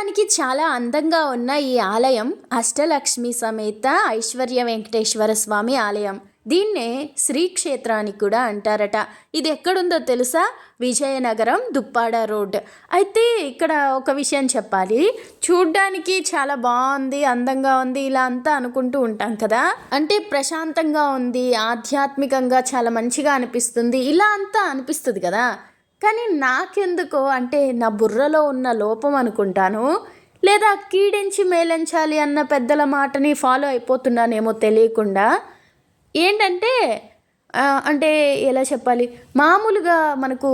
చూడ్డానికి చాలా అందంగా ఉన్న ఈ ఆలయం అష్టలక్ష్మి సమేత ఐశ్వర్య వెంకటేశ్వర స్వామి ఆలయం. దీన్నే శ్రీక్షేత్రానికి కూడా అంటారట. ఇది ఎక్కడుందో తెలుసా? విజయనగరం దుప్పాడ రోడ్. అయితే ఇక్కడ ఒక విషయం చెప్పాలి. చూడ్డానికి చాలా బాగుంది అందంగా ఉంది ఇలా అంతా అనుకుంటూ ఉంటాం కదా? అంటే ప్రశాంతంగా ఉంది ఆధ్యాత్మికంగా చాలా మంచిగా అనిపిస్తుంది ఇలా అంతా అనిపిస్తుంది కదా? కానీ నాకెందుకో అంటే నా బుర్రలో ఉన్న లోపం అనుకుంటాను. లేదా కీడించి మేలించాలి అన్న పెద్దల మాటని ఫాలో అయిపోతున్నానేమో తెలియకుండా ఏంటంటే అంటే ఎలా చెప్పాలి? మామూలుగా మనకు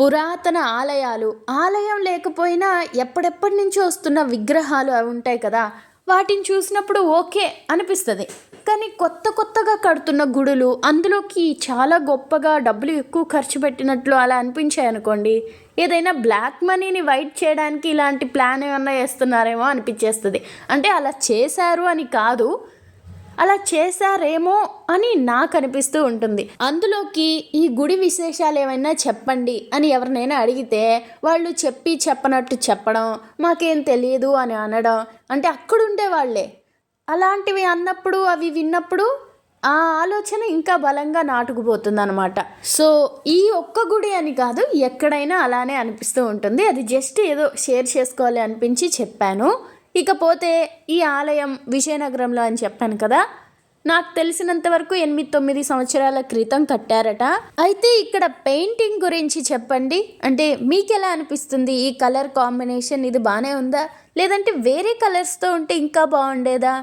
పురాతన ఆలయాలు ఆలయం లేకపోయినా ఎప్పుడెప్పటి నుంచో వస్తున్న విగ్రహాలు అవి ఉంటాయి కదా వాటిని చూసినప్పుడు ఓకే అనిపిస్తుంది. కానీ కొత్త కొత్తగా కడుతున్న గుడులు అందులోకి చాలా గొప్పగా డబ్బులు ఎక్కువ ఖర్చు పెట్టినట్లు అలా అనిపించాయి అనుకోండి. ఏదైనా బ్లాక్ మనీని వైట్ చేయడానికి ఇలాంటి ప్లాన్ ఏమన్నా వేస్తున్నారేమో అనిపించేస్తుంది అంటే అలా చేశారు అని కాదు అలా చేశారేమో అని నాకు అనిపిస్తూ ఉంటుంది. అందులోకి ఈ గుడి విశేషాలు ఏమైనా చెప్పండి అని ఎవరినైనా అడిగితే వాళ్ళు చెప్పి చెప్పనట్టు చెప్పడం మాకేం తెలియదు అని అనడం అంటే అక్కడుండే వాళ్ళే. అలాంటివి అన్నప్పుడు అవి విన్నప్పుడు ఆ ఆలోచన ఇంకా బలంగా నాటుకుపోతుంది అనమాట సో ఈ ఒక్క గుడి అని కాదు ఎక్కడైనా అలానే అనిపిస్తూ ఉంటుంది. అది జస్ట్ ఏదో షేర్ చేసుకోవాలి అనిపించి చెప్పాను. ఇకపోతే ఈ ఆలయం విజయనగరంలో అని చెప్పాను కదా నాకు తెలిసినంత వరకు ఎనిమిది తొమ్మిది సంవత్సరాల క్రితం కట్టారట. అయితే ఇక్కడ పెయింటింగ్ గురించి చెప్పండి. అంటే మీకు ఎలా అనిపిస్తుంది? ఈ కలర్ కాంబినేషన్ ఇది బాగానే ఉందా? లేదంటే వేరే కలర్స్తో ఉంటే ఇంకా బాగుండేదా?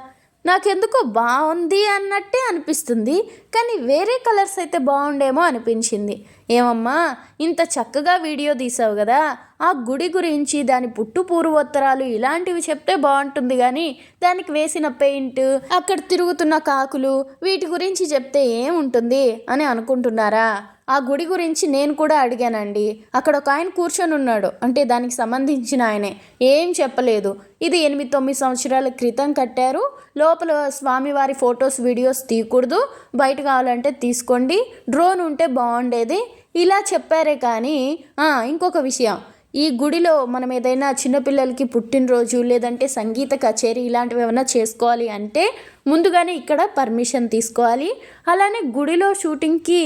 నాకెందుకో బాగుంది అన్నట్టే అనిపిస్తుంది. కానీ వేరే కలర్స్ అయితే బాగుండేమో అనిపించింది. ఏమమ్మా ఇంత చక్కగా వీడియో తీసావు కదా. ఆ గుడి గురించి దాని పుట్టు పూర్వోత్తరాలు ఇలాంటివి చెప్తే బాగుంటుంది కానీ దానికి వేసిన పెయింట్ అక్కడ తిరుగుతున్న కాకులు వీటి గురించి చెప్తే ఏముంటుంది అని అనుకుంటున్నారా? ఆ గుడి గురించి నేను కూడా అడిగానండి. అక్కడ ఒక ఆయన కూర్చొని ఉన్నాడు. అంటే దానికి సంబంధించిన ఆయనే. ఏం చెప్పలేదు. ఇది ఎనిమిది తొమ్మిది సంవత్సరాల క్రితం కట్టారు. లోపల స్వామివారి ఫొటోస్ వీడియోస్ తీయకూడదు. బయట కావాలంటే తీసుకోండి. డ్రోన్ ఉంటే బాగుండేది. ఇలా చెప్పారే కానీ ఇంకొక విషయం. ఈ గుడిలో మనం ఏదైనా చిన్నపిల్లలకి పుట్టినరోజు లేదంటే సంగీత కచేరీ ఇలాంటివి ఏమైనా చేసుకోవాలి అంటే ముందుగానే ఇక్కడ పర్మిషన్ తీసుకోవాలి. అలానే గుడిలో షూటింగ్కి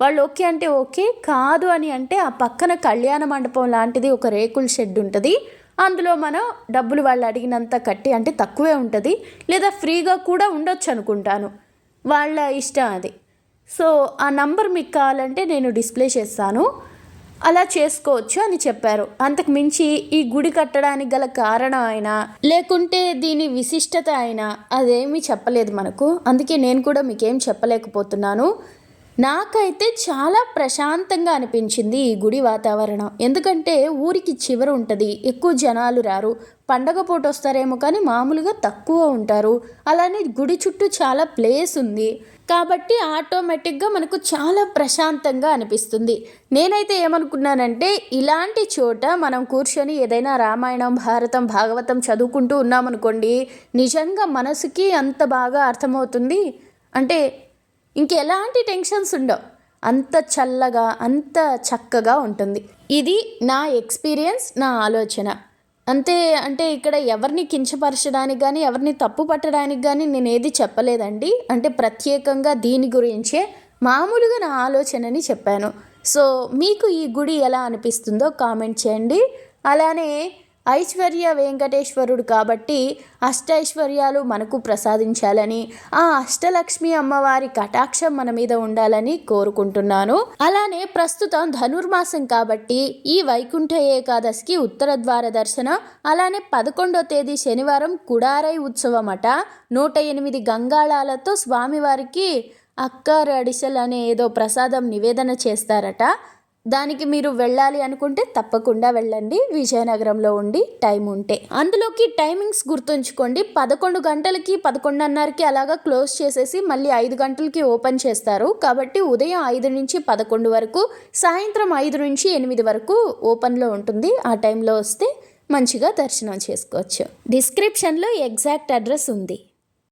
వాళ్ళు ఓకే అంటే ఓకే కాదు అని అంటే ఆ పక్కన కళ్యాణ మండపం లాంటిది ఒక రేకుల షెడ్ ఉంటుంది. అందులో మనం డబ్బులు వాళ్ళు అడిగినంత కట్టి అంటే తక్కువే ఉంటుంది. లేదా ఫ్రీగా కూడా ఉండొచ్చు అనుకుంటాను. వాళ్ళ ఇష్టం అది. సో ఆ నంబర్ మీకు కావాలంటే నేను డిస్ప్లే చేస్తాను. అలా చేసుకోవచ్చు అని చెప్పారు. అంతకు మించి ఈ గుడి కట్టడానికి గల కారణం అయినా లేకుంటే దీని విశిష్టత అయినా అదేమీ చెప్పలేదు మనకు. అందుకే నేను కూడా మీకేం చెప్పలేకపోతున్నాను. నాకైతే చాలా ప్రశాంతంగా అనిపించింది ఈ గుడి వాతావరణం. ఎందుకంటే ఊరికి చివర ఉంటుంది. ఎక్కువ జనాలు రారు. పండగ పూట వస్తారేమో కానీ మామూలుగా తక్కువ ఉంటారు. అలానే గుడి చుట్టూ చాలా ప్లేస్ ఉంది. కాబట్టి ఆటోమేటిక్గా మనకు చాలా ప్రశాంతంగా అనిపిస్తుంది. నేనైతే ఏమనుకున్నానంటే ఇలాంటి చోట మనం కూర్చొని ఏదైనా రామాయణం భారతం భాగవతం చదువుకుంటూ ఉన్నామనుకోండి నిజంగా మనసుకి అంత బాగా అర్థమవుతుంది. అంటే ఇంకెలాంటి టెన్షన్స్ ఉండవు. అంత చల్లగా అంత చక్కగా ఉంటుంది. ఇది నా ఎక్స్పీరియన్స్ నా ఆలోచన. అంతే అంటే ఇక్కడ ఎవరిని కించపరచడానికి కానీ ఎవరిని తప్పు పట్టడానికి కానీ నేను ఏది చెప్పలేదండి. అంటే ప్రత్యేకంగా దీని గురించే మామూలుగా నా ఆలోచనని చెప్పాను. సో మీకు ఈ గుడి ఎలా అనిపిస్తుందో కామెంట్ చేయండి. అలానే ఐశ్వర్య వెంకటేశ్వరుడు కాబట్టి అష్టైశ్వర్యాలు మనకు ప్రసాదించాలని ఆ అష్టలక్ష్మి అమ్మవారి కటాక్షం మన మీద ఉండాలని కోరుకుంటున్నాను. అలానే ప్రస్తుతం ధనుర్మాసం కాబట్టి ఈ వైకుంఠ ఏకాదశికి ఉత్తర ద్వార దర్శనం అలానే పదకొండో తేదీ శనివారం కుడారై ఉత్సవం అట నూట ఎనిమిది గంగాళాలతో స్వామివారికి అక్క అడిసెల్ అనే ఏదో ప్రసాదం నివేదన చేస్తారట. దానికి మీరు వెళ్ళాలి అనుకుంటే తప్పకుండా వెళ్ళండి. విజయనగరంలో ఉండి టైం ఉంటే. అందులోకి టైమింగ్స్ గుర్తుంచుకోండి. పదకొండు గంటలకి పదకొండున్నరకి అలాగా క్లోజ్ చేసేసి మళ్ళీ ఐదు గంటలకి ఓపెన్ చేస్తారు. కాబట్టి ఉదయం ఐదు నుంచి పదకొండు వరకు సాయంత్రం ఐదు నుంచి ఎనిమిది వరకు ఓపెన్లో ఉంటుంది. ఆ టైంలో వస్తే మంచిగా దర్శనం చేసుకోవచ్చు. డిస్క్రిప్షన్లో ఎగ్జాక్ట్ అడ్రస్ ఉంది.